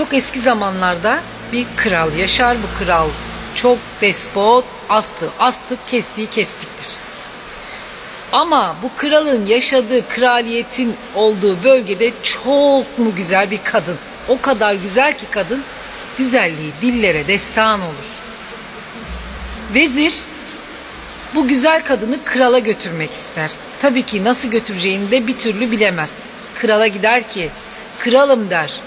Çok eski zamanlarda bir kral yaşar. Bu kral çok despot, astı. Astı kestiği kestiktir. Ama bu kralın yaşadığı kraliyetin olduğu bölgede çok mu güzel bir kadın. O kadar güzel ki kadın güzelliği dillere destan olur. Vezir bu güzel kadını krala götürmek ister. Tabii ki nasıl götüreceğini de bir türlü bilemez. Krala gider ki kralım der.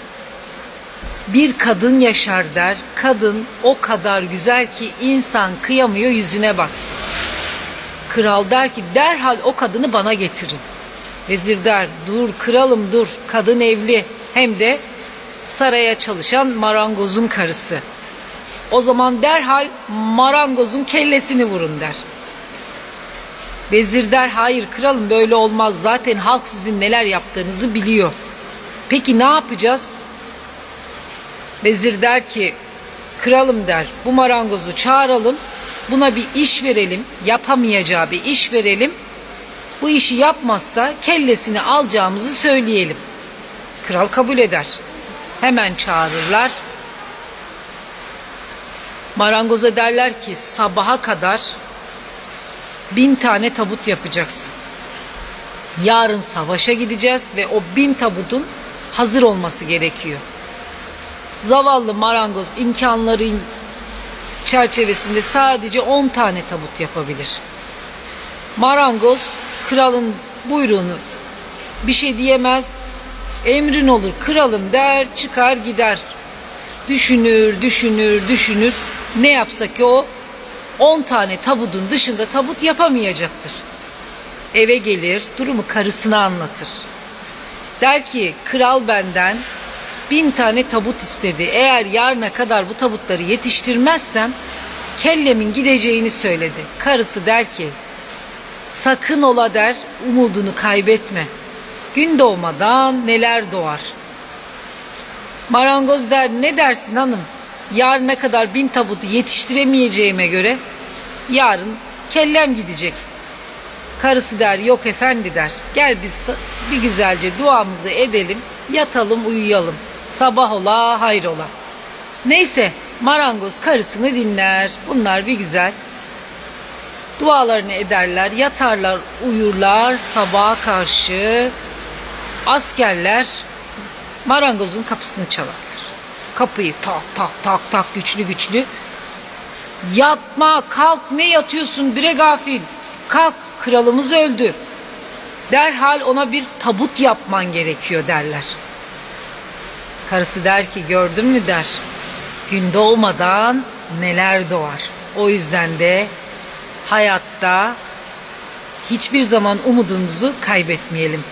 Bir kadın yaşar der. Kadın o kadar güzel ki insan kıyamıyor yüzüne baksın. Kral der ki derhal o kadını bana getirin. Vezir der dur kralım dur kadın evli hem de saraya çalışan marangozun karısı. O zaman derhal marangozun kellesini vurun der. Vezir der hayır kralım böyle olmaz zaten halk sizin neler yaptığınızı biliyor. Peki ne yapacağız? Vezir der ki kralım der bu marangozu çağıralım buna bir iş verelim yapamayacağı bir iş verelim bu işi yapmazsa kellesini alacağımızı söyleyelim. Kral kabul eder. Hemen çağırırlar. Marangoza derler ki sabaha kadar bin tane tabut yapacaksın. Yarın savaşa gideceğiz ve o bin tabutun hazır olması gerekiyor. Zavallı marangoz imkanların çerçevesinde sadece 10 tane tabut yapabilir. Marangoz kralın buyruğunu bir şey diyemez. Emrin olur kralım der çıkar gider. Düşünür düşünür düşünür ne yapsa ki o 10 tane tabutun dışında tabut yapamayacaktır. Eve gelir durumu karısına anlatır. Der ki kral benden bin tane tabut istedi. Eğer yarına kadar bu tabutları yetiştirmezsem kellemin gideceğini söyledi. Karısı der ki sakın ola der umudunu kaybetme. Gün doğmadan neler doğar. Marangoz der ne dersin hanım? Yarına kadar bin tabutu yetiştiremeyeceğime göre yarın kellem gidecek. Karısı der yok efendi der. Gel biz bir güzelce duamızı edelim, yatalım uyuyalım. Sabah ola hayrola. Neyse marangoz karısını dinler. Bunlar bir güzel. Dualarını ederler, yatarlar, uyurlar. Sabaha karşı askerler marangozun kapısını çalarlar. Kapıyı tak tak tak tak güçlü güçlü. Yatma kalk ne yatıyorsun bre gafil. Kalk kralımız öldü. Derhal ona bir tabut yapman gerekiyor derler. Karısı der ki gördün mü der. Gün doğmadan neler doğar. O yüzden de hayatta hiçbir zaman umudumuzu kaybetmeyelim.